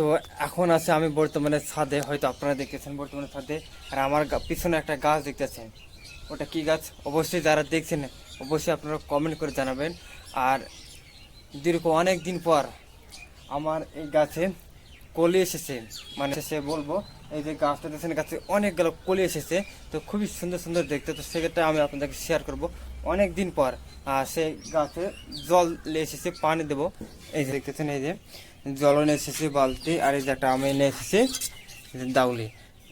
তো এখন আছে, আমি বর্তমানে ছাদে, হয়তো আপনারা দেখতেছেন বর্তমানে ছাদে, আর আমার পিছনে একটা গাছ দেখতেছেন। ওটা কি গাছ? অবশ্যই যারা দেখছেন, অবশ্যই আপনারা কমেন্ট করে জানাবেন। আর দীর্ঘ অনেক দিন পর আমার এই গাছে কলি এসেছে। মানে সে বলব, এই যে গাছটা দেখছেন, গাছে অনেকগুলো কলি এসেছে। তো খুবই সুন্দর সুন্দর দেখতে। তো সেক্ষেত্রে আমি আপনাদেরকে শেয়ার করব। অনেক দিন পর আর সেই গাছে জল এসেছে, পানি দেবো। এই যে দেখতেছেন, এই যে। জল নিয়ে এসেছে, বালতি, আর এই যে একটা আমি নিয়ে এসেছি দাউলি।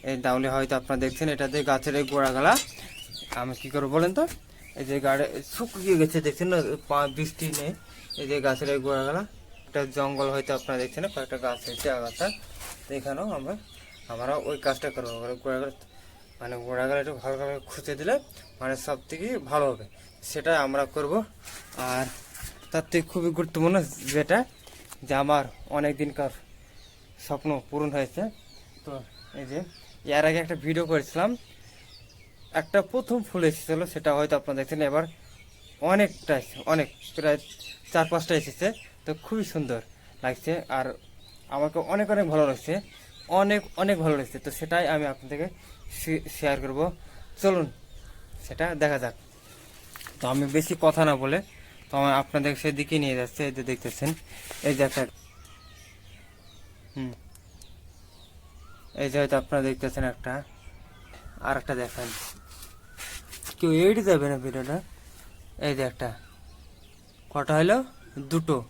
এই দাউলি হয়তো আপনারা দেখছেন এটাতে গাছের এই গোড়া গোড়াগালা আমি কী করব বলেন তো? এই যে গাড়ি, শুকিয়ে গেছে, দেখছেন না? বৃষ্টি নেই। এই যে গাছের এই গোড়া গোড়াগালা একটা জঙ্গল হয়তো আপনারা দেখছেন কয়েকটা গাছ হয়েছে আগাছা। এখানেও আমরা আমরা ওই কাজটা করব। গোড়াগালা মানে গোড়াগালা একটু ভালো করে খুঁজে দিলে মানে সব থেকে ভালো হবে। সেটা আমরা করব। আর তার থেকে খুবই গুরুত্বপূর্ণ যেটা যে আমার অনেক দিনকার স্বপ্ন পূরণ হয়েছে। তো এই যে, এর আগে একটা ভিডিও করেছিলাম। একটা প্রথম ফুল এসেছিল, সেটা হয়তো আপনারা দেখছেন। এবার অনেকটা অনেক, প্রায় চার, পাঁচটা এসেছে। তো খুবই সুন্দর লাগছে, আর আমাকে অনেক অনেক ভালো লাগছে। অনেক অনেক ভালো লাগছে। তো সেটাই আমি আপনাদেরকে শেয়ার করব। চলুন, সেটা দেখা যাক। তো আমি বেশি কথা না বলে তো আমি আপনাদের সেদিকে নিয়ে যাচ্ছে, এই যে দেখতেছেন। এই যে একটা হুম। এই যে হয়তো আপনারা দেখতেছেন একটা। আর একটা দেখেন। কেউ এইটি যাবে না ভিডিওটা? এই যে একটা। কটা হলো? দুটো।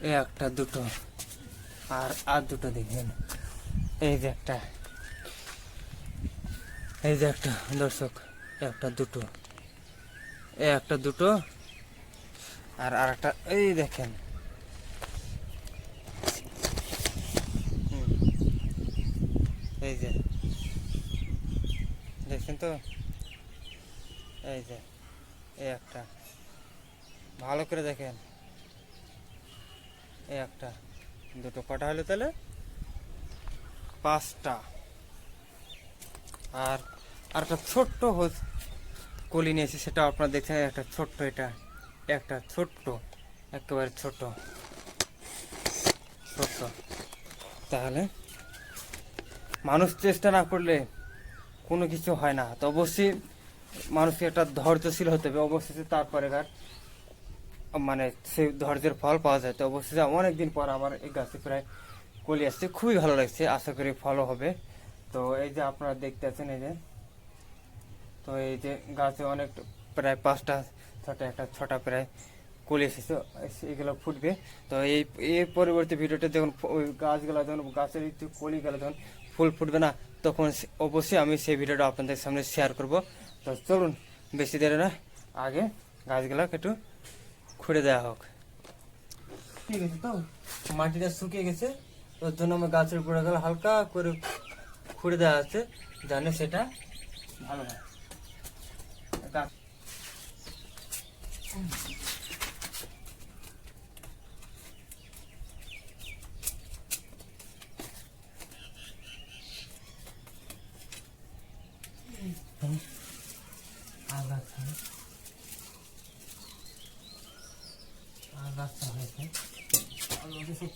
এই একটা, দুটো। আর আর দুটো দেখেন। এই যে একটা। এই যে একটা, দর্শক। একটা, দুটো। এই একটা, দুটো। আর আর একটা এই দেখেন। এই যে। দেখছেন তো? এই যে, এই একটা। ভালো করে দেখেন। এই একটা। দুটো কটা হলো তাহলে? পাঁচটা। আর আর একটা ছোট্ট কলি নিয়েছি সেটা আপনারা দেখছেন, একটা ছোট্ট এটা। একটা ছোট্ট, একেবারে ছোট ছোট্ট। তাহলে মানুষ চেষ্টা না করলে কোনো কিছু হয় না। তো অবশ্যই মানুষকে একটা ধৈর্যশীল হতে হবে। অবশ্যই তারপরে আর মানে সেই ধৈর্যের ফল পাওয়া যায়। তো অবশ্যই অনেক দিন পর আমার এই গাছে প্রায় কলি আসছে। খুবই ভালো লাগছে। আশা করি ফলও হবে। তো এই যে আপনারা দেখতে আছেন এই যে, তো এই যে গাছে অনেক প্রায় পাঁচটা ছটা একটা, ছটা প্রায় কলি এসেছে, এগুলো ফুটবে। তো এই এর পরবর্তী ভিডিওতে যখন ওই গাছগুলো, যখন গাছের একটু কলিগুলো যখন ফুল ফুটবে না, তখন অবশ্যই আমি সেই ভিডিওটা আপনাদের সামনে শেয়ার করব। তো চলুন, বেশি দেরি না, আগে গাছগুলো একটু খুঁড়ে দেওয়া হোক। ঠিক আছে তো, মাটিটা শুকিয়ে গেছে, ওর জন্য আমার গাছের গোড়াগুলো হালকা করে খুঁড়ে দেওয়া আছে জানে সেটা ভালো হয় গাছ আগাছা আগাছা হয়েছে আগাছা সব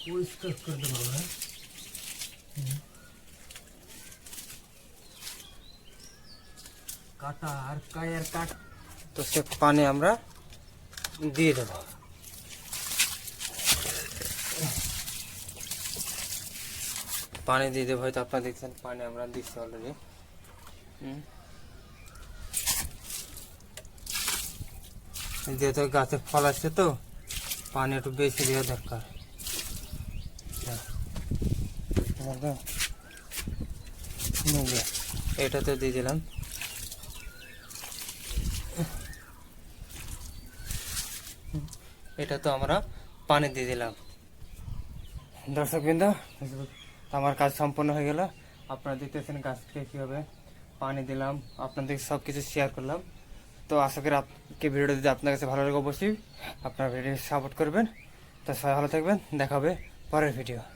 পরিষ্কার করে দেবো আমরা হুম। কাটা আর কায়ের কাট তো সে পানি আমরা দিয়ে দেব। পানি দিয়ে দেবো, হয়তো আপনারা দেখছেন পানি আমরা দিচ্ছি অলরেডি যেহেতু গাছে ফল আসছে তো, পানি একটু বেশি দেওয়া দরকার। দিয়ে। এটাতে দিয়ে দিলাম। এটা তো আমরা পানি দিয়ে দিলাম। দর্শক বিন্দু আমার কাজ সম্পন্ন হয়ে গেল। আপনারা দেখতেছেন গাছকে কীভাবে পানি দিলাম। আপনাদের সব কিছু শেয়ার করলাম। তো আশা করি আপনাকে ভিডিওটা যদি আপনার কাছে ভালো লাগে, অবশ্যই আপনার ভিডিও সাপোর্ট করবেন। তো সবাই ভালো থাকবেন। দেখাবে পরের ভিডিও